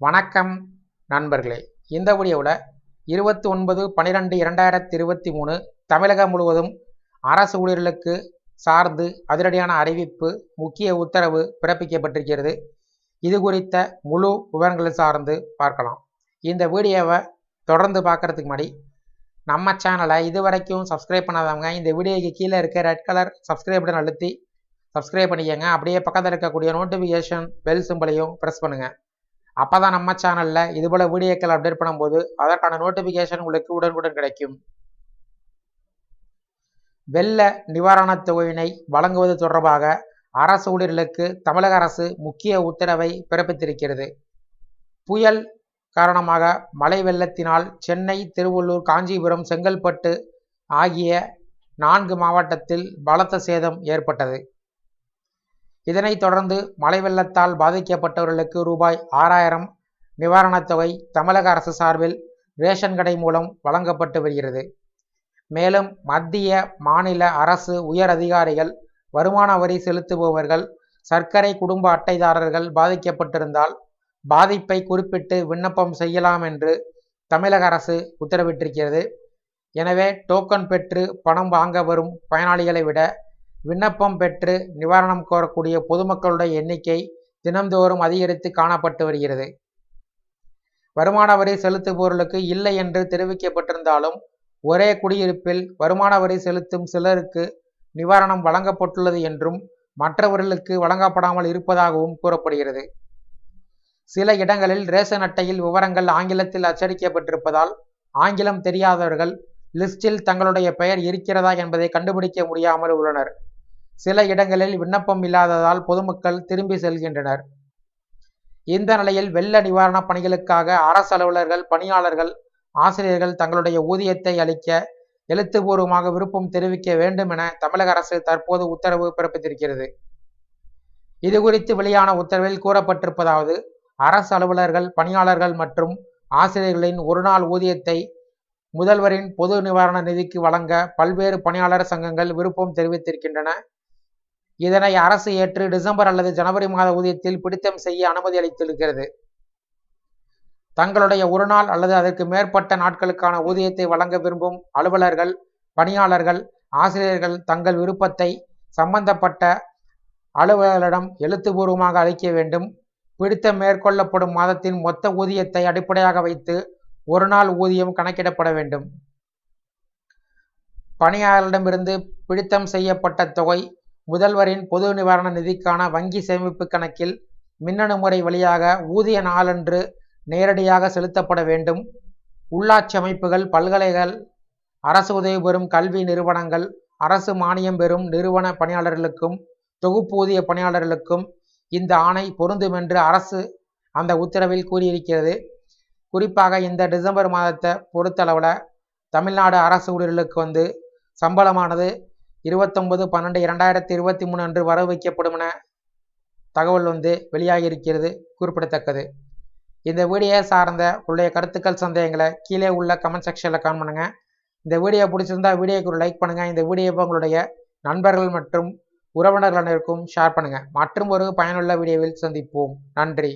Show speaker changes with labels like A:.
A: வணக்கம் நண்பர்களே. இந்த வீடியோவில் இருபத்தி ஒன்பது பன்னிரெண்டு இரண்டாயிரத்தி இருபத்தி மூணு தமிழகம் முழுவதும் அரசு ஊழியர்களுக்கு சார்ந்து அதிரடியான அறிவிப்பு முக்கிய உத்தரவு பிறப்பிக்கப்பட்டிருக்கிறது. இது குறித்த முழு விவரங்களை சார்ந்து பார்க்கலாம். இந்த வீடியோவை தொடர்ந்து பார்க்கறதுக்கு முன்னாடி நம்ம சேனலை இது வரைக்கும் சப்ஸ்கிரைப் பண்ணாதவங்க இந்த வீடியோக்கு கீழே இருக்க ரெட் கலர் சப்ஸ்கிரைப் பட்டன் அழுத்தி சப்ஸ்கிரைப் பண்ணிக்கங்க. அப்படியே பக்கத்தில் இருக்கக்கூடிய நோட்டிஃபிகேஷன் பெல் சிம்பிளையும் ப்ரெஸ் பண்ணுங்கள் அப்போ தான் நம்ம சேனலில் இதுபோல் வீடியோக்கள் அப்டேட் பண்ணும்போது அதற்கான நோட்டிஃபிகேஷன் உங்களுக்கு உடனுக்குடன் கிடைக்கும். வெள்ள நிவாரணத் தொகையினை வழங்குவது தொடர்பாக அரசு ஊழியர்களுக்கு தமிழக அரசு முக்கிய உத்தரவை பிறப்பித்திருக்கிறது. புயல் காரணமாக மழை வெள்ளத்தினால் சென்னை திருவள்ளூர் காஞ்சிபுரம் செங்கல்பட்டு ஆகிய நான்கு மாவட்டத்தில் பலத்த சேதம் ஏற்பட்டது. இதனைத் தொடர்ந்து மழை வெள்ளத்தால் பாதிக்கப்பட்டவர்களுக்கு ரூபாய் ஆறாயிரம் நிவாரணத் தொகை தமிழக அரசு சார்பில் ரேஷன் கடை மூலம் வழங்கப்பட்டு வருகிறது. மேலும் மத்திய மாநில அரசு உயர் அதிகாரிகள் வருமான வரி செலுத்துபவர்கள் சர்க்கரை குடும்ப அட்டைதாரர்கள் பாதிக்கப்பட்டிருந்தால் பாதிப்பை குறிப்பிட்டு விண்ணப்பம் செய்யலாம் என்று தமிழக அரசு உத்தரவிட்டிருக்கிறது. எனவே டோக்கன் பெற்று பணம் வாங்க வரும் பயனாளிகளை விட விண்ணப்பம் பெற்று நிவாரணம் கோரக்கூடிய பொதுமக்களுடைய எண்ணிக்கை தினந்தோறும் அதிகரித்து காணப்பட்டு வருகிறது. வருமான வரி செலுத்துபவர்களுக்கு இல்லை என்று தெரிவிக்கப்பட்டிருந்தாலும் ஒரே குடியிருப்பில் வருமான வரி செலுத்தும் சிலருக்கு நிவாரணம் வழங்கப்பட்டுள்ளது என்றும் மற்றவர்களுக்கு வழங்கப்படாமல் இருப்பதாகவும் கூறப்படுகிறது. சில இடங்களில் ரேஷன் அட்டையில் விவரங்கள் ஆங்கிலத்தில் அச்சடிக்கப்பட்டிருப்பதால் ஆங்கிலம் தெரியாதவர்கள் லிஸ்டில் தங்களுடைய பெயர் இருக்கிறதா என்பதை கண்டுபிடிக்க முடியாமல் உள்ளனர். சில இடங்களில் விண்ணப்பம் இல்லாததால் பொதுமக்கள் திரும்பி செல்கின்றனர். இந்த நிலையில் வெள்ள நிவாரணப் பணிகளுக்காக அரசு அலுவலர்கள் பணியாளர்கள் ஆசிரியர்கள் தங்களுடைய ஊதியத்தை அளிக்க எழுத்துப்பூர்வமாக விருப்பம் தெரிவிக்க வேண்டும் என தமிழக அரசு தற்போது உத்தரவு பிறப்பித்திருக்கிறது. இது குறித்து வெளியான உத்தரவில் கூறப்பட்டிருப்பதாவது அரசு அலுவலர்கள் பணியாளர்கள் மற்றும் ஆசிரியர்களின் ஒருநாள் ஊதியத்தை முதல்வரின் பொது நிவாரண நிதிக்கு வழங்க பல்வேறு பணியாளர் சங்கங்கள் விருப்பம் தெரிவித்திருக்கின்றன. இதனை அரசு ஏற்று டிசம்பர் அல்லது ஜனவரி மாத ஊதியத்தில் பிடித்தம் செய்ய அனுமதி அளித்திருக்கிறது. தங்களுடைய ஒரு நாள் அல்லது அதற்கு மேற்பட்ட நாட்களுக்கான ஊதியத்தை வழங்க விரும்பும் அலுவலர்கள் பணியாளர்கள் ஆசிரியர்கள் தங்கள் விருப்பத்தை சம்பந்தப்பட்ட அலுவலரிடம் எழுத்துப்பூர்வமாக அளிக்க வேண்டும். பிடித்தம் மேற்கொள்ளப்படும் மாதத்தின் மொத்த ஊதியத்தை அடிப்படையாக வைத்து ஒரு நாள் ஊதியம் கணக்கிடப்பட வேண்டும். பணியாளரிடமிருந்து பிடித்தம் செய்யப்பட்ட தொகை முதல்வரின் பொது நிவாரண நிதிக்கான வங்கி சேமிப்பு கணக்கில் மின்னணு முறை வழியாக ஊதிய நாளன்று நேரடியாக செலுத்தப்பட வேண்டும். உள்ளாட்சி அமைப்புகள் பல்கலைகள் அரசு உதவி பெறும் கல்வி நிறுவனங்கள் அரசு மானியம் பெறும் நிறுவன பணியாளர்களுக்கும் தொகுப்பூதிய பணியாளர்களுக்கும் இந்த ஆணை பொருந்தும் என்று அரசு அந்த உத்தரவில் கூறியிருக்கிறது. குறிப்பாக இந்த டிசம்பர் மாதத்தை பொறுத்தளவில் தமிழ்நாடு அரசு ஊழியர்களுக்கு வந்து சம்பளமானது இருபத்தொன்பது பன்னெண்டு இரண்டாயிரத்தி இருபத்தி மூணு அன்று வரவு வைக்கப்படும் என தகவல் வந்து வெளியாகி இருக்கிறது குறிப்பிடத்தக்கது. இந்த வீடியோ சார்ந்த உடைய கருத்துக்கள் சந்தேகங்களை கீழே உள்ள கமெண்ட் செக்ஷனில் கான் பண்ணுங்கள் இந்த வீடியோ பிடிச்சிருந்தா வீடியோக்கு ஒரு லைக் பண்ணுங்கள் இந்த வீடியோவை உங்களுடைய நண்பர்கள் மற்றும் உறவினர்கள் அனைவருக்கும் ஷேர் பண்ணுங்கள் மற்றும் ஒரு பயனுள்ள வீடியோவில் சந்திப்போம். நன்றி.